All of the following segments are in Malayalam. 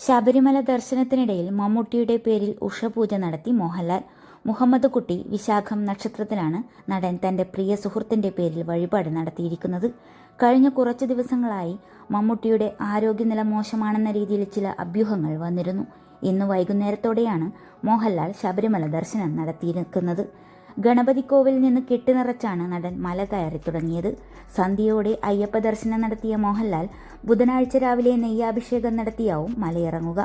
ശബരിമല ദർശനത്തിനിടയിൽ മമ്മൂട്ടിയുടെ പേരിൽ ഉഷപൂജ നടത്തി മോഹൻലാൽ. മുഹമ്മദ് കുട്ടി വിശാഖം നക്ഷത്രത്തിലാണ് നടൻ തന്റെ പ്രിയ സുഹൃത്തിന്റെ പേരിൽ വഴിപാട് നടത്തിയിരിക്കുന്നത്. കഴിഞ്ഞ കുറച്ച് ദിവസങ്ങളായി മമ്മൂട്ടിയുടെ ആരോഗ്യനില മോശമാണെന്ന രീതിയിൽ ചില അഭ്യൂഹങ്ങൾ വന്നിരുന്നു. ഇന്ന് വൈകുന്നേരത്തോടെയാണ് മോഹൻലാൽ ശബരിമല ദർശനം നടത്തിയിരിക്കുന്നത്. ഗണപതിക്കോവിൽ നിന്ന് കെട്ടിനിറച്ചാണ് നടൻ മല കയറി തുടങ്ങിയത്. സന്ധ്യയോടെ അയ്യപ്പ ദർശനം നടത്തിയ മോഹൻലാൽ ബുധനാഴ്ച രാവിലെ നെയ്യാഭിഷേകം നടത്തിയാവും മലയിറങ്ങുക.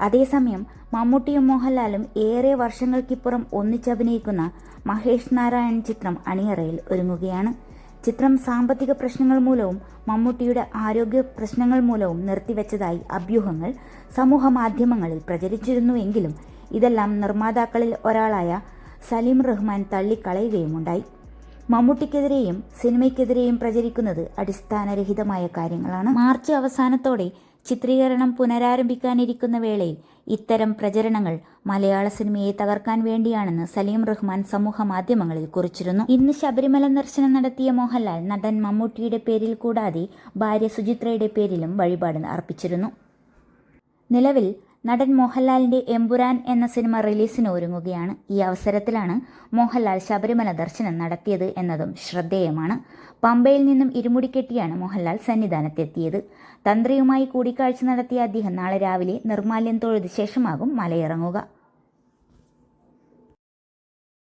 അതേസമയം മമ്മൂട്ടിയും മോഹൻലാലും ഏറെ വർഷങ്ങൾക്കിപ്പുറം ഒന്നിച്ചഭിനയിക്കുന്ന മഹേഷ് നാരായൺ ചിത്രം അണിയറയിൽ ഒരുങ്ങുകയാണ്. ചിത്രം സാമ്പത്തിക പ്രശ്നങ്ങൾ മൂലവും മമ്മൂട്ടിയുടെ ആരോഗ്യ പ്രശ്നങ്ങൾ മൂലവും നിർത്തിവെച്ചതായി അഭ്യൂഹങ്ങൾ സമൂഹ മാധ്യമങ്ങളിൽ പ്രചരിച്ചിരുന്നുവെങ്കിലും ഇതെല്ലാം നിർമ്മാതാക്കളിൽ ഒരാളായ സലീം റഹ്മാൻ തള്ളിക്കളയുകയുമുണ്ടായി മമ്മൂട്ടിക്കെതിരെയും സിനിമയ്ക്കെതിരെയും പ്രചരിക്കുന്നത് അടിസ്ഥാനരഹിതമായ കാര്യങ്ങളാണ്. മാർച്ച് അവസാനത്തോടെ ചിത്രീകരണം പുനരാരംഭിക്കാനിരിക്കുന്ന വേളയിൽ ഇത്തരം പ്രചരണങ്ങൾ മലയാള സിനിമയെ തകർക്കാൻ വേണ്ടിയാണെന്ന് സലീം റഹ്മാൻ സമൂഹ മാധ്യമങ്ങളിൽ കുറിച്ചിരുന്നു. ഇന്ന് ശബരിമല ദർശനം നടത്തിയ മോഹൻലാൽ നടൻ മമ്മൂട്ടിയുടെ പേരിൽ കൂടാതെ ഭാര്യ സുചിത്രയുടെ പേരിലും വഴിപാട് അർപ്പിച്ചിരുന്നു. നിലവിൽ നടൻ മോഹൻലാലിന്റെ എമ്പുരാൻ എന്ന സിനിമ റിലീസിന് ഒരുങ്ങുകയാണ്. ഈ അവസരത്തിലാണ് മോഹൻലാൽ ശബരിമല ദർശനം നടത്തിയത് എന്നതും ശ്രദ്ധേയമാണ്. പമ്പയിൽ നിന്നും ഇരുമുടി കെട്ടിയാണ് മോഹൻലാൽ സന്നിധാനത്തെത്തിയത്. തന്ത്രിയുമായി കൂടിക്കാഴ്ച നടത്തിയ അദ്ദേഹം നാളെ രാവിലെ നിർമാല്യം തൊഴുത് ശേഷമാകും മലയിറങ്ങുക.